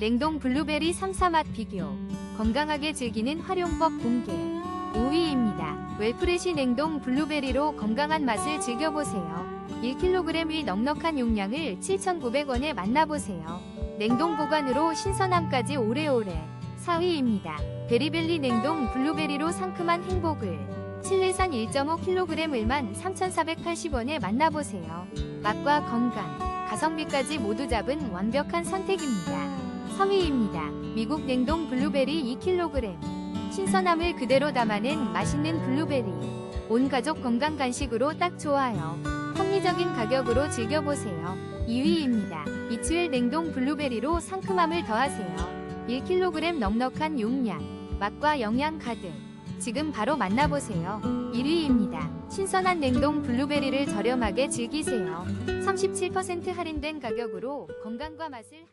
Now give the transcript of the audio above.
냉동 블루베리 3사 맛 비교. 건강하게 즐기는 활용법 공개. 5위입니다. 웰프레시 냉동 블루베리로 건강한 맛을 즐겨보세요. 1kg 의 넉넉한 용량을 7,900원에 만나보세요. 냉동 보관으로 신선함까지 오래오래. 4위입니다. 베리벨리 냉동 블루베리로 상큼한 행복을. 칠레산 1.5kg을만 3,480원에 만나보세요. 맛과 건강, 가성비까지 모두 잡은 완벽한 선택입니다. 3위입니다. 미국 냉동 블루베리 2kg. 신선함을 그대로 담아낸 맛있는 블루베리. 온 가족 건강 간식으로 딱 좋아요. 합리적인 가격으로 즐겨보세요. 2위입니다. 이츠웰 냉동 블루베리로 상큼함을 더하세요. 1kg 넉넉한 용량, 맛과 영양 가득. 지금 바로 만나보세요. 1위입니다. 신선한 냉동 블루베리를 저렴하게 즐기세요. 37% 할인된 가격으로 건강과 맛을